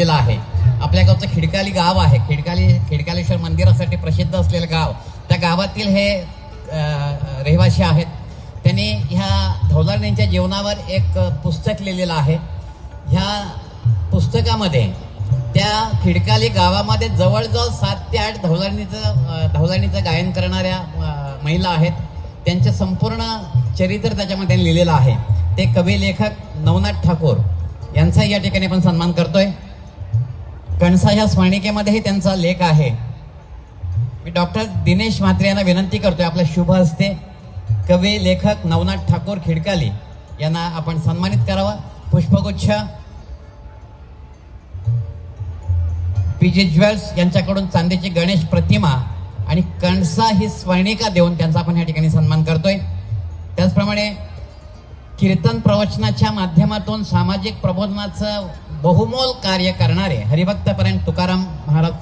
आहे. आपल्या गावचं खिडकाली गाव आहे. खिडकाली खिडकालेश्वर मंदिरासाठी प्रसिद्ध असलेलं गाव. त्या गावातील हे रहिवासी आहेत. त्यांनी ह्या धौलाणींच्या जीवनावर एक पुस्तक लिहिलेलं आहे. ह्या पुस्तकामध्ये त्या खिडकाली गावामध्ये जवळजवळ सात ते आठ धौलारणीचं धौलाणीचं धौलारणीचं गायन करणाऱ्या महिला आहेत. त्यांचे संपूर्ण चरित्र त्याच्यामध्ये लिहिलेलं आहे. ते कवी लेखक नवनाथ ठाकूर यांचाही या ठिकाणी आपण सन्मान करतोय. कणसा ह्या स्मरणिकेमध्येही त्यांचा लेख आहे. मी डॉक्टर दिनेश म्हात्रे यांना विनंती करतोय आपल्या शुभ हस्ते. कवी लेखक नवनाथ ठाकूर खिडकाली यांना आपण सन्मानित करावा. पुष्पगुच्छ. पी जी ज्वेल्स यांच्याकडून चांदीची गणेश प्रतिमा आणि कणसा ही स्वर्णिका देऊन त्यांचा आपण या ठिकाणी सन्मान करतोय. त्याचप्रमाणे कीर्तन प्रवचनाच्या माध्यमातून सामाजिक प्रबोधनाचं बहुमोल कार्य करणारे हरिभक्तपर्यंत तुकाराम महाराज